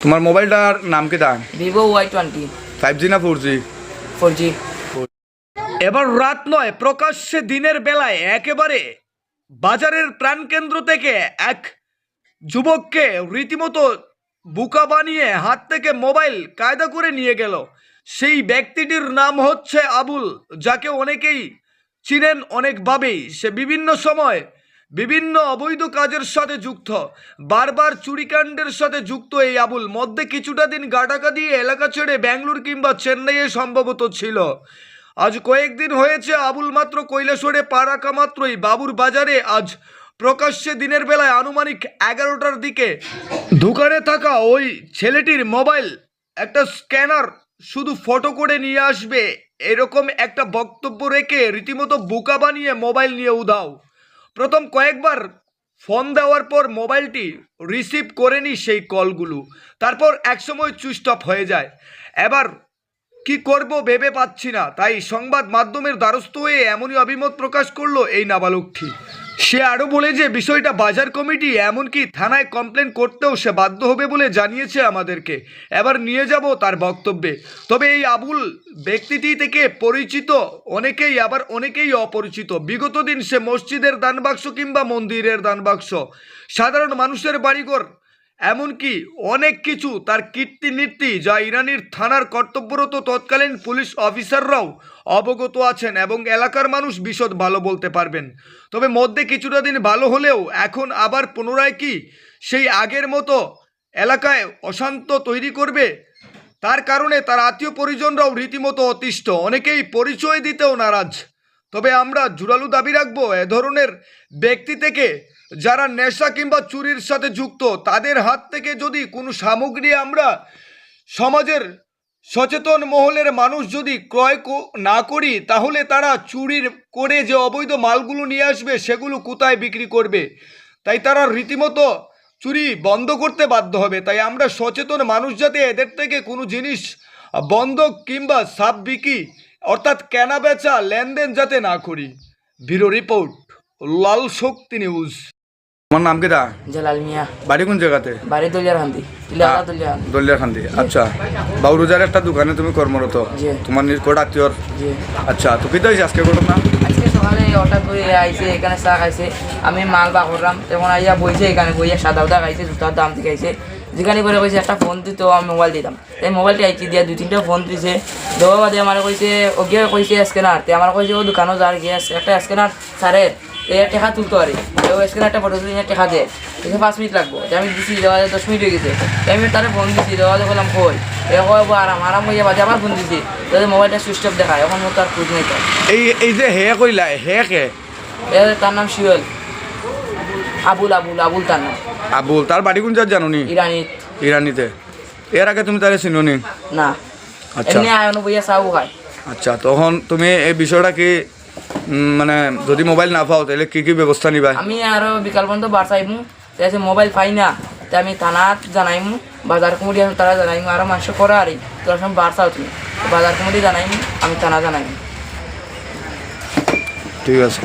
তোমার মোবাইলটার নাম কি তা? Vivo Y twenty five G না ফোর জি ফোর জি এবার রাত নয় প্রকাশ্যে দিনের বেলায় একেবারে বাজারের প্রাণকেন্দ্র থেকে এক যুবককে রীতিমতো বুকা বানিয়ে হাত থেকে মোবাইল কায়দা করে নিয়ে গেল। সেই ব্যক্তিটির নাম হচ্ছে আবুল যাকে অনেকেই চিনেন অনেকভাবেই। সে বিভিন্ন সময় বিভিন্ন অবৈধ কাজের সাথে যুক্ত। বারবার চুরিকাণ্ডের সাথে যুক্ত এই আবুল। মধ্যে কিছুটা দিন গাটাকা দিয়ে এলাকা ছেড়ে ব্যাঙ্গালোর কিংবা চেন্নাইয়ে সম্ভবত ছিল। আজ কয়েকদিন হয়েছে আবুল মাত্র কৈলাসরে পা রাখা মাত্রই। বাবুর বাজারে আজ প্রকাশ্যে দিনের বেলায় আনুমানিক এগারোটার দিকে দোকানে থাকা ওই ছেলেটির মোবাইল, একটা স্ক্যানার শুধু ফটো করে নিয়ে আসবে। এরকম একটা বক্তব্য রেখে রীতিমতো বোকা বানিয়ে মোবাইল নিয়ে উধাও। প্রথম কয়েকবার ফোন দেওয়ার পর মোবাইলটি রিসিভ করেনি সেই কলগুলো। তারপর একসময় চুস্টপ হয়ে যায়। এবার কি করব ভেবে পাচ্ছি না, তাই সংবাদ মাধ্যমের দ্বারস্থ হয়ে এমনই অভিমত প্রকাশ করল এই নাবালকটি। সে আরও বলে যে বিষয়টা বাজার কমিটি এমনকি থানায় কমপ্লেন করতেও সে বাধ্য হবে বলে জানিয়েছে আমাদেরকে। এবার নিয়ে যাব তার বক্তব্যে। তবে এই আবুল ব্যক্তিটি থেকে পরিচিত অনেকেই আবার অনেকেই অপরিচিত। বিগত দিন সে মসজিদের দানবাক্স কিংবা মন্দিরের দানবাক্স। সাধারণ মানুষের বাড়িঘর এমনকি অনেক কিছু তার কীর্তি নীতি যা ইরানির থানার কর্তব্যরত তৎকালীন পুলিশ অফিসাররাও অবগত আছেন এবং এলাকার মানুষ বিশদ ভালো বলতে পারবেন। তবে মধ্যে কিছুটা দিন ভালো হলেও এখন আবার পুনরায় কি সেই আগের মতো এলাকায় অশান্ত তৈরি করবে? তার কারণে তার আত্মীয় পরিজনরাও রীতিমতো অতিষ্ঠ। অনেকেই পরিচয় দিতেও নারাজ। তবে আমরা জোরালো দাবি রাখব, এ ধরনের ব্যক্তি থেকে যারা নেশা কিংবা চুরির সাথে যুক্ত, তাদের হাত থেকে যদি কোনো সামগ্রী আমরা সমাজের সচেতন মহলের মানুষ যদি ক্রয় না করি, তাহলে তারা চুরির করে যে অবৈধ মালগুলো নিয়ে আসবে, সেগুলো কোথায় বিক্রি করবে? তাই তারা রীতিমতো চুরি বন্ধ করতে বাধ্য হবে। তাই আমরা সচেতন মানুষ যাতে এদের থেকে কোনো জিনিস বন্ধক কিংবা সাব বিক্রি অর্থাৎ কেনা বেচা লেনদেন যাতে না করি। Bureau report, Lal Shakti news. আমার নাম কি দা জালাল মিয়া। বাড়ি কোন জায়গাতে? বাড়ি দলিয়ার হান্দি দলিয়ার হান্দি আচ্ছা। বাউরুজার একটা দোকানে তুমি কর্মরত। তোমার নিকট আত্মীয়র জি। আচ্ছা তো কি হয়েছে আজকে ঘটনা? আজকে সকালে হঠাৎ করে আইছে এখানে চা খাইছে। আমি মাল বা করলাম তখন আইয়া বইছে এখানে বইয়া সাদা উদা খাইছে জুতার দাম আইছে যেখানে করে কইছে একটা ফোন দিত আমি মোবাইল দিতাম। এই মোবাইলটি আইছি দিয়া দুই তিনটা ফোন দিছে। দেওয়া বাদে আমার কইছে ওকে কইছে স্ক্যানার। তে আমার কইছে ও দোকানও যার গিয়ে একটা স্ক্যানার স্যারের। এই টেকা তুলতে পারি। ও স্ক্যানারটা ফটো তুলে টেকা দে এসে পাঁচ মিনিট লাগবো। আমি দিছি দেওয়া দশ মিনিট হয়ে গেছে। আমি তারে ফোন দিছি দেওয়া বললাম কই? এ কয় আরাম আরাম হইয়া বাদে আবার ফোন দিছি। তাদের মোবাইলটা সুইচ অফ দেখায়। এখন মোর তার খোঁজ নেই এই এই যে হে কইলা হে কে? তার নাম শিওল। আবুল আবুল আবুল তার নাম। আবুল তার বাড়ি কোন জাত জানো নি ইরানি ইরানিতে। এর আগে তুমি তারে চিনো নি। না আচ্ছা। এমনি আয়ন বইয়া চাও খায় আচ্ছা তখন তুমি এই বিষয়টা কি মানে যদি মোবাইল না পাও তাহলে কি কি ব্যবস্থা নিবা? আমি আরও বিকাল পর্যন্ত বার চাইমু। তাই মোবাইল পাই না। তাই আমি থানাত জানাইমু বাজার কমিটি আছে তারা জানাইমু আরও মাসে করে আরে তোর সব বার চাও তুমি। বাজার কমিটি জানাইমু আমি থানা জানাইমু। ঠিক আছে।